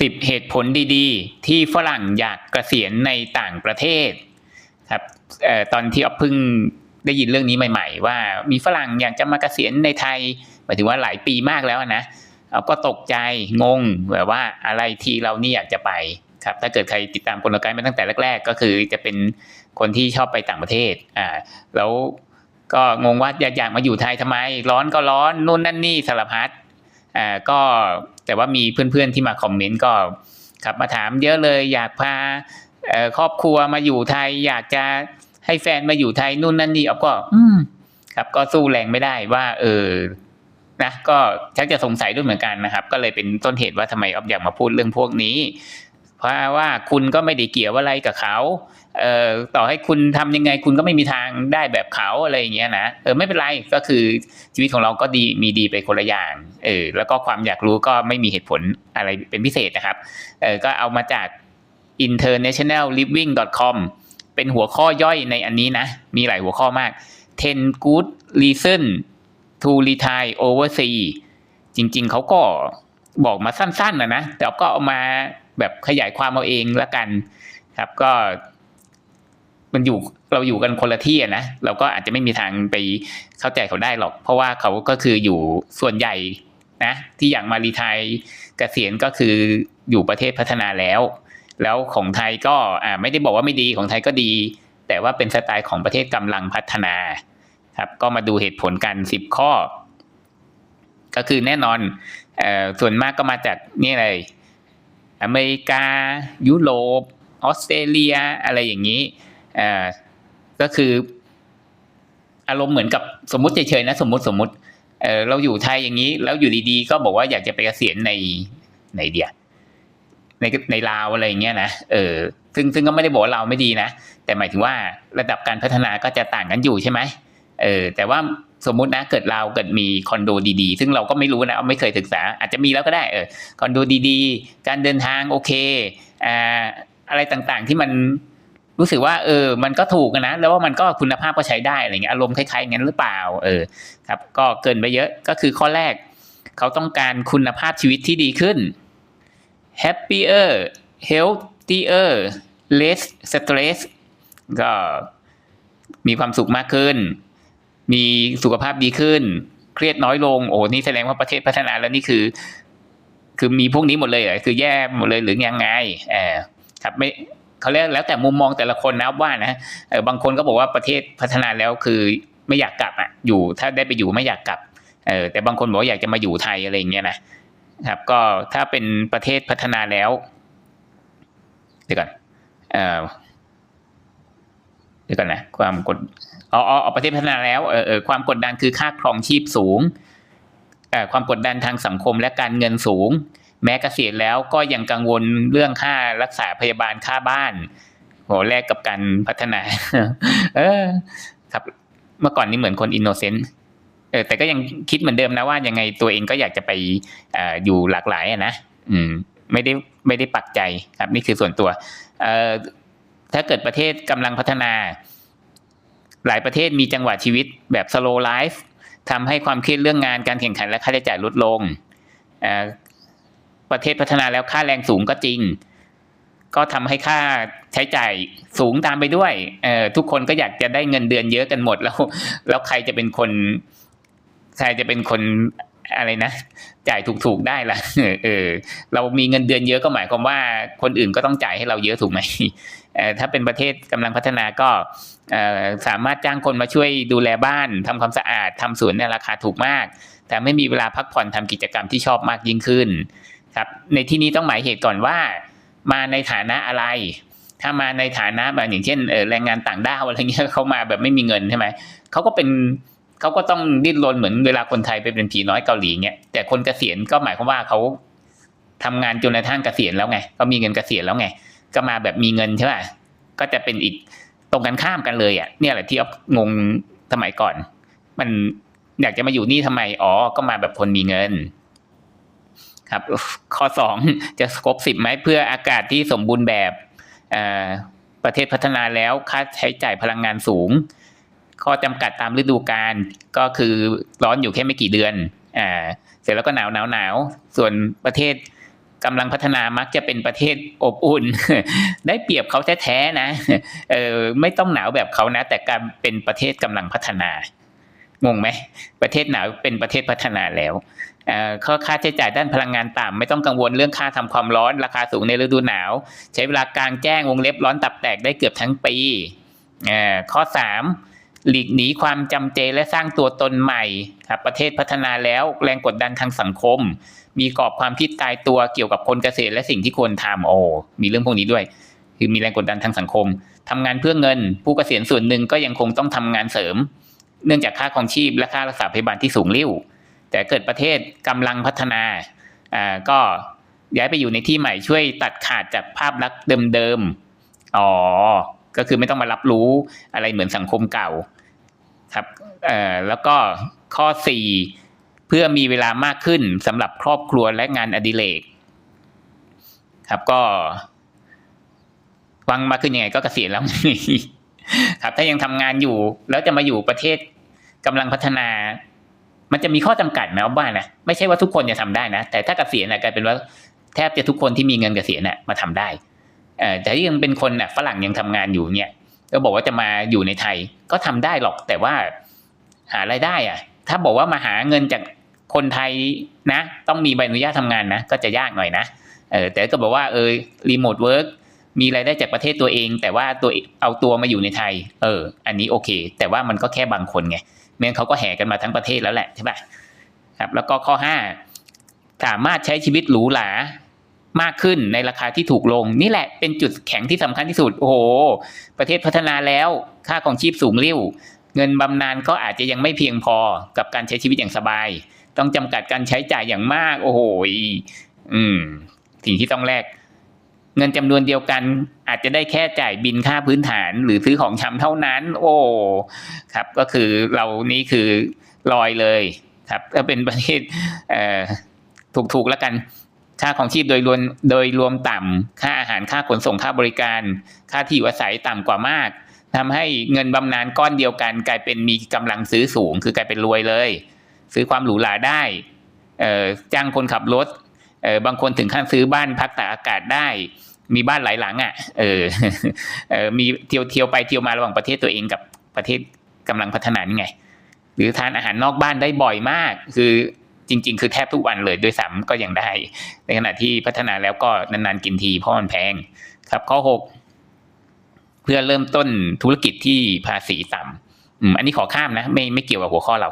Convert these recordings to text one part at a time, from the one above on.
สิบเหตุผลดีๆ ที่ฝรั่งอยากเกษียณในต่างประเทศครับออตอนที่อ๊อฟเพิ่งได้ยินเรื่องนี้ใหม่ ๆ ว่ามีฝรั่งอยากจะมาเกษียณในไทยหมายถึงว่าหลายปีมากแล้วนะเราก็ตกใจงงแบบว่าอะไรที่เรานี่อยากจะไปครับถ้าเกิดใครติดตามกลไกมาตั้งแต่แรก ๆ ก็คือจะเป็นคนที่ชอบไปต่างประเทศอ่าแล้วก็งงว่าอยากอยากมาอยู่ไทยทำไม ร้อนก็ร้อนนู่นนั่นนี่สารพัดอ่าก็ แต่ว่ามีเพื่อนๆที่มาคอมเมนต์ก็ครับมาถามเยอะเลยอยากพาเอ่อครอบครัวมาอยู่ไทย อยากจะให้แฟนมาอยู่ไทยนู่นนั่นนี่อ๊อฟก็ อืม ครับ ก็สู้แรงไม่ได้ว่า เออนะก็ชักจะสงสัยด้วยเหมือนกันนะครับ ก็เลยเป็นต้นเหตุว่าทำไมออฟอยากมาพูดเรื่องพวกนี้ เพราะว่าคุณก็ไม่ได้เกี่ยวอะไรกับเขา เอ่อต่อให้คุณทำยังไงคุณก็ไม่มีทางได้แบบเขาอะไรอย่างเงี้ยนะเออไม่เป็นไรก็คือชีวิตของเราก็ดีมีดีไปคนละอย่างเออแล้วก็ความอยากรู้ก็ไม่มีเหตุผลอะไรเป็นพิเศษนะครับเออก็เอามาจาก internationalliving.com เป็นหัวข้อย่อยในอันนี้นะ มีหลายหัวข้อมาก 10 good reason to retire overseas จริง ๆ เขาก็บอกมาสั้นๆนะนะ แต่ก็เอามาแบบขยายความเอาเองละกัน ครับก็ มันอยู่เราอยู่กันคนละที่นะเราก็อาจจะไม่มีทางไปเข้าใจเขาได้หรอก เพราะว่าเขาก็คืออยู่ส่วนใหญ่นะที่อย่างมารีไทยกเกษียณก็คืออยู่ประเทศพัฒนาแล้ว แล้วของไทยก็อ่าไม่ได้บอกว่าไม่ดีของไทยก็ดี แต่ว่าเป็นสไตล์ของประเทศกำลังพัฒนาครับก็มาดูเหตุผลกันสิบข้อ ก็คือแน่นอนเอ่อส่วนมากก็มาจากนี่เลยอเมริกา ยุโรปออสเตรเลียอะไรอย่างนี้ อ่อก็คืออารมณ์เหมือนกับสมมติเฉยๆนะ สมมติสมมติเออเราอยู่ไทยอย่างนี้ แล้วอยู่ดีๆ ก็บอกว่าอยากจะไปเกษียณในในเดียในในลาวอะไรอย่างเงี้ยนะเออซึ่งซึ่งก็ไม่ได้บอกว่าเราไม่ดีนะแต่หมายถึงว่าระดับการพัฒนาก็จะต่างกันอยู่ใช่ไหมเออแต่ว่าสมมตินะเกิดเราเกิดมีคอนโดดีๆ ซึ่งเราก็ไม่รู้นะไม่เคยศึกษา อาจจะมีแล้วก็ได้เออคอนโดดีๆ การเดินทางโอเคอ่าอะไรต่างๆที่มัน รู้สึกว่าเออมันก็ถูกนะ แล้วว่ามันก็คุณภาพก็ใช้ได้อะไรเงี้ยอารมณ์คล้ายๆงั้นหรือเปล่าเออครับก็เกินไปเยอะก็คือข้อแรก เขาต้องการคุณภาพชีวิตที่ดีขึ้น happier healthier less stress ก็มีความสุขมากขึ้น มีสุขภาพดีขึ้น เครียดน้อยลง โอ้นี่แสดงว่าประเทศพัฒนาแล้วนี่คือ คือมีพวกนี้หมดเลยเหรอคือแย่หมดเลยหรือยังไงเออครับไม่ เขาเรียกแล้วแต่มุมมองแต่ละคนนะว่านะบางคนก็บอกว่าประเทศพัฒนาแล้วคือไม่อยากกลับอะอยู่ถ้าได้ไปอยู่ไม่อยากกลับเออแต่บางคนบอกอยากจะมาอยู่ไทยอะไรอย่างเงี้ยนะครับก็ถ้าเป็นประเทศพัฒนาแล้วเดี๋ยวก่อนเออเดี๋ยวก่อนนะความกดอ๋ออประเทศพัฒนาแล้วเออเออความกดดันคือค่าครองชีพสูงเออความกดดันทางสังคมและการเงินสูง แม้เกษียณแล้วก็ยังกังวลเรื่องค่ารักษาพยาบาลค่าบ้านโหแลกกับการพัฒนา เออ ครับ เมื่อก่อนนี่เหมือนคนอินโนเซนต์เออแต่ก็ยังคิดเหมือนเดิมนะว่ายังไงตัวเองก็อยากจะไปออยู่หลากหลายนะอืม ไม่ได้ไม่ได้ปักใจครับ นี่คือส่วนตัวเอ่อถ้าเกิดประเทศกำลังพัฒนา หลายประเทศมีจังหวะชีวิตแบบ slow life ทำให้ความเครียดเรื่องงานการแข่งขันและค่าใช้จ่ายลดลงอ ประเทศพัฒนาแล้วค่าแรงสูงก็จริง ก็ทำให้ค่าใช้จ่ายสูงตามไปด้วยเออทุกคนก็อยากจะได้เงินเดือนเยอะกันหมดแล้ว แล้วใครจะเป็นคนใครจะเป็นคนอะไรนะจ่ายถูกๆได้ละเออเออเรามีเงินเดือนเยอะก็หมายความว่าคนอื่นก็ต้องจ่ายให้เราเยอะถูกไหมถ้าเป็นประเทศกำลังพัฒนาก็สามารถจ้างคนมาช่วยดูแลบ้านทำความสะอาดทำสวนในราคาถูกมาก แต่ไม่มีเวลาพักผ่อนทำกิจกรรมที่ชอบมากยิ่งขึ้น ครับในที่นี้ต้องหมายเหตุก่อนว่า มาในฐานะอะไร ถ้ามาในฐานะแบบอย่างเช่นเออแรงงานต่างด้าวอะไรเงี้ยเขามาแบบไม่มีเงินใช่ไหมเขาก็เป็นเขาก็ต้องดิ้นรนเหมือนเวลาคนไทยไปเป็นผีน้อยเกาหลีเงี้ยแต่คนเกษียณก็หมายความว่าเขาทำงานจนกระทั่งเกษียณแล้วไง ก็มีเงินเกษียณแล้วไง ก็มาแบบมีเงินใช่ป่ะก็จะเป็นอีกตรงกันข้ามกันเลยอะเนี่ยแหละที่อ๊อฟงงสมัยก่อน มันอยากจะมาอยู่นี่ทำไมอ๋อก็มาแบบคนมีเงิน ครับ ข้อสองจะครบสิบไหมเพื่ออากาศที่สมบูรณ์แบบประเทศพัฒนาแล้วค่าใช้จ่ายพลังงานสูง ข้อจำกัดตามฤดูกาลก็คือร้อนอยู่แค่ไม่กี่เดือนอ่าเสร็จแล้วก็หนาวหนาวหนาวส่วนประเทศกำลังพัฒนามักจะเป็นประเทศอบอุ่น ได้เปรียบเขาแท้ๆนะเออไม่ต้องหนาวแบบเขานะ แต่การเป็นประเทศกำลังพัฒนา งงไหมประเทศหนาวเป็นประเทศพัฒนาแล้วข้อค่าใช้จ่ายด้านพลังงานต่ำไม่ต้องกังวลเรื่องค่าทำความร้อนราคาสูงในฤดูหนาว ใช้เวลากลางแจ้งวงเล็บร้อนตับแตกได้เกือบทั้งปีข้อสามหลีกหนีความจำเจและสร้างตัวตนใหม่ครับประเทศพัฒนาแล้วแรงกดดันทางสังคม มีกรอบความคิดตายตัวเกี่ยวกับคนเกษตรและสิ่งที่ควรทำโอ้มีเรื่องพวกนี้ด้วย คือมีแรงกดดันทางสังคมทำงานเพื่อเงิน ผู้เกษียณส่วนหนึ่งก็ยังคงต้องทำงานเสริม เนื่องจากค่าของชีพและค่ารักษาพยาบาลที่สูงริ่วแต่เกิดประเทศกำลังพัฒนาอ่าก็ย้ายไปอยู่ในที่ใหม่ช่วยตัดขาดจากภาพลักษณ์เดิมๆอ๋อก็คือไม่ต้องมารับรู้อะไรเหมือนสังคมเก่าครับเอ่อแล้วก็ข้อสี่เพื่อมีเวลามากขึ้นสำหรับครอบครัวและงานอดิเรกครับก็วังมากขึ้นยังไงก็เกษียณแล้ว ครับ ถ้ายังทำงานอยู่ แล้วจะมาอยู่ประเทศกำลังพัฒนา มันจะมีข้อจำกัดไหมว่านะไม่ใช่ว่าทุกคนจะทำได้นะ แต่ถ้าเกษียณนะกลายเป็นว่าแทบจะทุกคนที่มีเงินเกษียณน่ะมาทำได้แต่ที่ยังเป็นคนน่ะฝรั่งยังทำงานอยู่เนี่ยก็บอกว่าจะมาอยู่ในไทยก็ทำได้หรอก แต่ว่าหารายได้อะ ถ้าบอกว่ามาหาเงินจากคนไทยนะ ต้องมีใบอนุญาตทำงานนะ ก็จะยากหน่อยนะเออแต่ก็บอกว่าเออรีโมทเวิร์ก มีรายได้จากประเทศตัวเอง แต่ว่าตัวเอาตัวมาอยู่ในไทย เออ อันนี้โอเค แต่ว่ามันก็แค่บางคนไงเมื่อเขาก็แห่กันมาทั้งประเทศแล้วแหละใช่ปะครับแล้วก็ข้อห้าสามารถใช้ชีวิตหรูหรามากขึ้นในราคาที่ถูกลง นี่แหละเป็นจุดแข็งที่สำคัญที่สุด โอ้โห ประเทศพัฒนาแล้วค่าของชีพสูงริ่วเงินบำนาญก็อาจจะยังไม่เพียงพอกับการใช้ชีวิตอย่างสบาย ต้องจำกัดการใช้จ่ายอย่างมาก โอ้โหอืมสิ่งที่ต้องแลก เงินจำนวนเดียวกัน อาจจะได้แค่จ่ายบินค่าพื้นฐาน หรือซื้อของชำเท่านั้น โอ้ครับ ก็คือเรานี่คือลอยเลยครับก็เป็นประเทศเอ่อถูกๆแล้วกันค่าของชีพโดยรวมโดยรวมต่ำค่าอาหารค่าขนส่งค่าบริการ ค่าที่อยู่อาศัยต่ำกว่ามากทำให้เงินบำนาญก้อนเดียวกัน กลายเป็นมีกำลังซื้อสูง คือกลายเป็นรวยเลย ซื้อความหรูหราได้จ้างคนขับรถบางคนถึงขั้นซื้อบ้านพักตากอากาศได้ มีบ้านหลายหลังอะ เออ เออ มีเที่ยวเที่ยวไปเที่ยวมาระหว่างประเทศตัวเองกับประเทศกำลังพัฒนานี่ไง หรือทานอาหารนอกบ้านได้บ่อยมาก คือจริง ๆ คือแทบทุกวันเลยด้วยซ้ำก็ยังได้ ในขณะที่พัฒนาแล้วก็นานๆกินทีเพราะมันแพง ครับข้อหกเพื่อเริ่มต้นธุรกิจที่ภาษีต่ำอืมอันนี้ขอข้ามนะ ไม่ไม่เกี่ยวกับหัวข้อเรา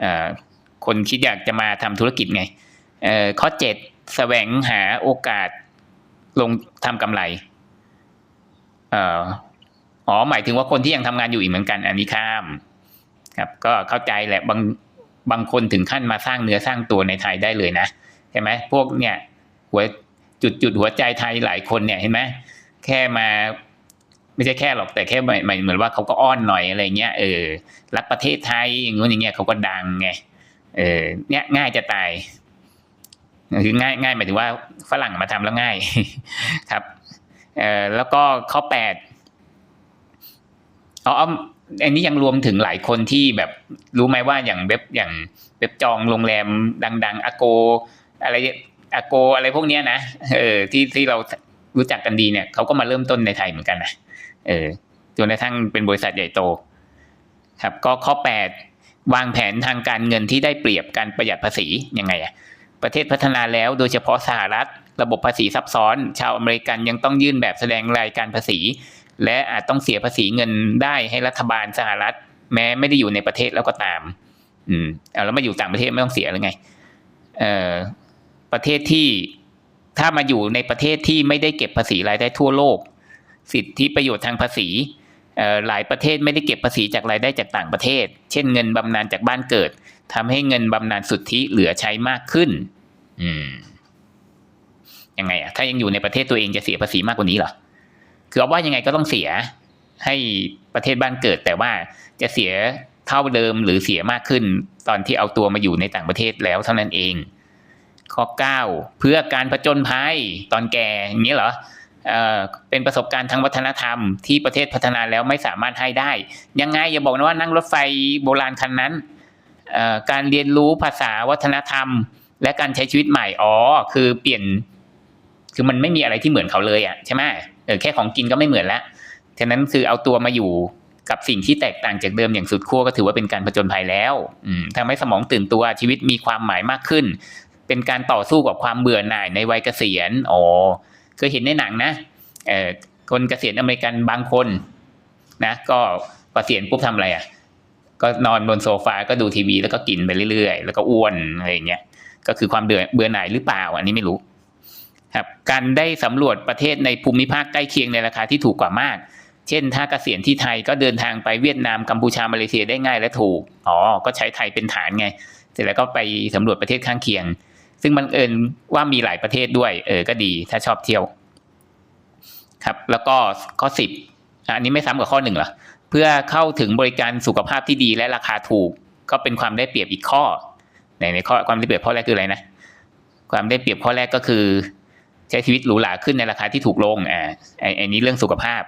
เออคนคิดอยากจะมาทำธุรกิจไงเอ่อข้อเจ็ดแสวงหาโอกาส ลงทำกำไร เอ่ออ๋อหมายถึงว่าคนที่ยังทำงานอยู่อีกเหมือนกัน อันนี้ข้าม ครับ ก็เข้าใจแหละบางบางคนถึงขั้นมาสร้างเนื้อสร้างตัวในไทยได้เลยนะใช่ไหมพวกเนี่ยหัวจุดจุดหัวใจไทยหลายคนเนี่ยเห็นไหมแค่มา ไม่ใช่แค่หรอกแต่แค่หมายเหมือนว่าเขาก็อ้อนหน่อยอะไรเงี้ยเออรักประเทศไทยอย่างงู้อย่างเงี้ยเขาก็ดังไงเออเนี่ยง่ายจะตาย คือง่ายง่ายหมายถึงว่าฝรั่งมาทำแล้วง่ายครับเอ่อแล้วก็ข้อแปดอ๋ออันนี้ยังรวมถึงหลายคนที่แบบรู้ไหมว่าอย่างเว็บอย่างเว็บจองโรงแรมดัง ๆอโก อะไรอโกอะไรพวกเนี้ยนะเออที่ที่เรารู้จักกันดีเนี่ยเขาก็มาเริ่มต้นในไทยเหมือนกันนะเออจนกระทั่งเป็นบริษัทใหญ่โต ครับ ก็ข้อแปดวางแผนทางการเงินที่ได้เปรียบการประหยัดภาษียังไงอะ ประเทศพัฒนาแล้วโดยเฉพาะสหรัฐ ระบบภาษีซับซ้อน ชาวอเมริกันยังต้องยื่นแบบแสดงรายการภาษี และอาจต้องเสียภาษีเงินได้ให้รัฐบาลสหรัฐ แม้ไม่ได้อยู่ในประเทศแล้วก็ตาม อืมเอาแล้วมาอยู่ต่างประเทศไม่ต้องเสียหรือไงเอ่อประเทศที่ถ้ามาอยู่ในประเทศที่ไม่ได้เก็บภาษีรายได้ทั่วโลก สิทธิประโยชน์ทางภาษีเอ่อหลายประเทศไม่ได้เก็บภาษีจากรายได้จากต่างประเทศ เช่นเงินบำนาญจากบ้านเกิดทำให้เงินบำนาญสุทธิเหลือใช้มากขึ้น อืมยังไงอะถ้ายังอยู่ในประเทศตัวเองจะเสียภาษีมากกว่านี้เหรอคือเอาว่ายังไงก็ต้องเสียให้ประเทศบ้านเกิด แต่ว่าจะเสียเท่าเดิมหรือเสียมากขึ้น ตอนที่เอาตัวมาอยู่ในต่างประเทศแล้วเท่านั้นเอง ข้อ 9 เพื่อการผจญภัยตอนแก่อย่างนี้เหรอเออเป็นประสบการณ์ทางวัฒนธรรมที่ประเทศพัฒนาแล้วไม่สามารถให้ได้ ยังไงอย่าบอกนะว่านั่งรถไฟโบราณคันนั้นเอ่อการเรียนรู้ภาษาวัฒนธรรม และการใช้ชีวิตใหม่อ๋อคือเปลี่ยน คือมันไม่มีอะไรที่เหมือนเขาเลยอะใช่ไหมเออแค่ของกินก็ไม่เหมือนละฉะนั้นคือเอาตัวมาอยู่กับสิ่งที่แตกต่างจากเดิมอย่างสุดขั้วก็ถือว่าเป็นการผจญภัยแล้วอืมทำให้สมองตื่นตัวชีวิตมีความหมายมากขึ้น เป็นการต่อสู้กับความเบื่อหน่ายในวัยเกษียณอ๋อเคยเห็นในหนังนะเออคนเกษียณอเมริกันบางคนนะ ก็เกษียณปุ๊บทำอะไรอะ ก็นอนบนโซฟาก็ดูทีวีแล้วก็กินไปเรื่อยๆ แล้วก็อ้วนอะไรเงี้ย ก็คือความเบื่อเบื่อหน่ายหรือเปล่า อันนี้ไม่รู้ครับการได้สำรวจประเทศในภูมิภาคใกล้เคียงในราคาที่ถูกกว่ามาก เช่น ถ้าเกษียณที่ไทยก็เดินทางไปเวียดนามกัมพูชามาเลเซียได้ง่ายและถูกอ๋อก็ใช้ไทยเป็นฐานไงเสร็จแล้วก็ไปสำรวจประเทศข้างเคียง ซึ่งบังเอิญว่ามีหลายประเทศด้วย เออก็ดีถ้าชอบเที่ยว ครับแล้วก็ข้อสิบอันนี้ไม่ซ้ำกับข้อหนึ่งเหรอเพื่อเข้าถึงบริการสุขภาพที่ดีและราคาถูก ก็เป็นความได้เปรียบอีกข้อ ในในข้อความได้เปรียบข้อแรกคืออะไรนะ ความได้เปรียบข้อแรกก็คือ ใช้ชีวิตหรูหราขึ้นในราคาที่ถูกลงอ่าไอ้ไอ้นี้เรื่องสุขภาพ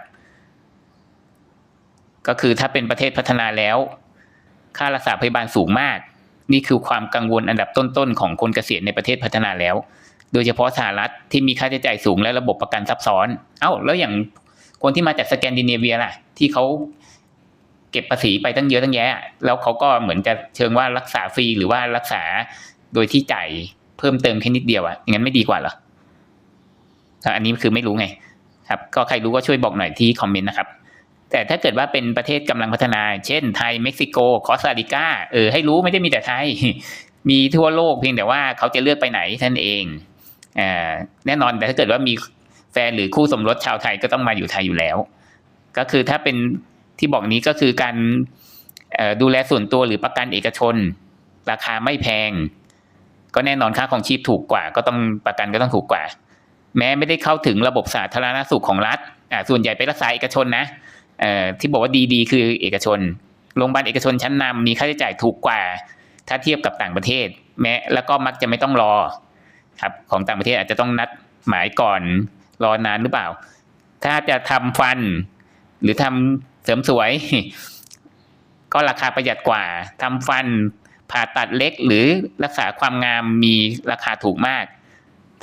ก็คือถ้าเป็นประเทศพัฒนาแล้ว ค่ารักษาพยาบาลสูงมาก นี่คือความกังวลอันดับต้นๆของคนเกษียณในประเทศพัฒนาแล้ว โดยเฉพาะสหรัฐที่มีค่าใช้จ่ายสูงและระบบประกันซับซ้อน เอ้าแล้วอย่างคนที่มาจากสแกนดิเนเวียล่ะ ที่เขา เก็บภาษีไปตั้งเยอะตั้งแยะ แล้วเขาก็เหมือนจะเชิงว่ารักษาฟรีหรือว่ารักษาโดยที่จ่ายเพิ่มเติมแค่นิดเดียวอะอย่างนั้นไม่ดีกว่าเหรออะอันนี้คือไม่รู้ไง ครับ ก็ใครรู้ก็ช่วยบอกหน่อยที่คอมเมนต์นะครับ แต่ถ้าเกิดว่าเป็นประเทศกำลังพัฒนา เช่นไทยเม็กซิโกคอสตาริกาเออให้รู้ไม่ได้มีแต่ไทย มีทั่วโลกเพียงแต่ว่าเขาจะเลือกไปไหนท่านเองอ่าแน่นอนแต่ถ้าเกิดว่ามีแฟนหรือคู่สมรสชาวไทยก็ต้องมาอยู่ไทยอยู่แล้ว ก็คือถ้าเป็น ที่บอกนี้ก็คือการดูแลส่วนตัวหรือประกันเอกชน ราคาไม่แพง ก็แน่นอนค่าของชีพถูกกว่า ก็ต้องประกันก็ต้องถูกกว่า แม้ไม่ได้เข้าถึงระบบสาธารณสุขของรัฐส่วนใหญ่ไปรักษาเอกชนนะที่บอกว่าดีๆ คือเอกชนโรงพยาบาลเอกชนชั้นนำมีค่าใช้จ่ายถูกกว่า ถ้าเทียบกับต่างประเทศ แม้แล้วก็มักจะไม่ต้องรอครับของต่างประเทศอาจจะต้องนัดหมายก่อนรอนานหรือเปล่า ถ้าจะทำฟัน หรือทำ เสริมสวย ก็ราคาประหยัดกว่าทำฟันผ่าตัดเล็กหรือรักษาความงามมีราคาถูกมาก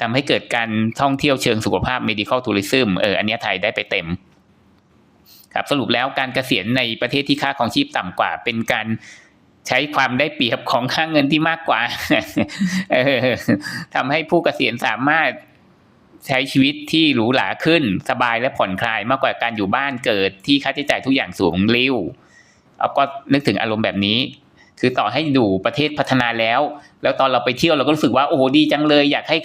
ทำให้เกิดการท่องเที่ยวเชิงสุขภาพ medical tourism เอออันนี้ไทยได้ไปเต็มครับสรุปแล้วการเกษียณในประเทศที่ค่าของชีพต่ำกว่า เป็นการใช้ความได้เปรียบของค่าเงินที่มากกว่าทำให้ผู้เกษียณสามารถ ใช้ชีวิตที่หรูหราขึ้น สบายและผ่อนคลายมากกว่าการอยู่บ้านเกิดที่ค่าใช้จ่ายทุกอย่างสูงริ้วเอาก็นึกถึงอารมณ์แบบนี้ คือต่อให้ดูประเทศพัฒนาแล้ว แล้วตอนเราไปเที่ยวเราก็รู้สึกว่าโอ้โหดีจังเลย อยากให้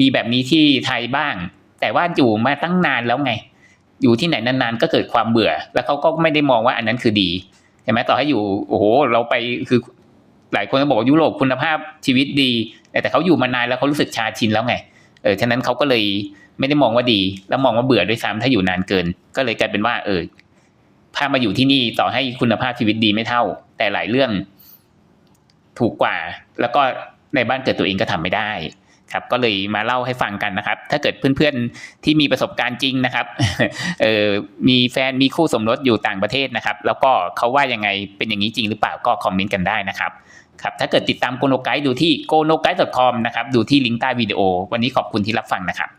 มีแบบนี้ที่ไทยบ้าง แต่ว่าอยู่มาตั้งนานแล้วไง อยู่ที่ไหนนานๆก็เกิดความเบื่อ แล้วเขาก็ไม่ได้มองว่าอันนั้นคือดีใช่ไหมต่อให้อยู่โอ้โหเราไปคือหลายคนก็บอกว่ายุโรปคุณภาพชีวิตดี แต่แต่เขาอยู่มานานแล้วเขารู้สึกชาชินแล้วไง เออฉะนั้นเขาก็เลยไม่ได้มองว่าดี แล้วมองว่าเบื่อด้วยซ้ำถ้าอยู่นานเกิน ก็เลยกลายเป็นว่า เออพามาอยู่ที่นี่ต่อให้คุณภาพชีวิตดีไม่เท่า แต่หลายเรื่อง ถูกกว่า แล้วก็ในบ้านเกิดตัวเองก็ทำไม่ได้ ครับ ก็เลยมาเล่าให้ฟังกันนะครับ ถ้าเกิดเพื่อนๆที่มีประสบการณ์จริงนะครับ เออมีแฟนมีคู่สมรสอยู่ต่างประเทศนะครับ แล้วก็เขาว่ายังไงเป็นอย่างนี้จริงหรือเปล่าก็คอมเมนต์กันได้นะครับ ครับถ้าเกิดติดตามโกโนไกด์ดูที่ g o n o g u i d e c o m นะครับดูที่ลิงก์ใต้วิดีโอ วันนี้ขอบคุณที่รับฟังนะครับ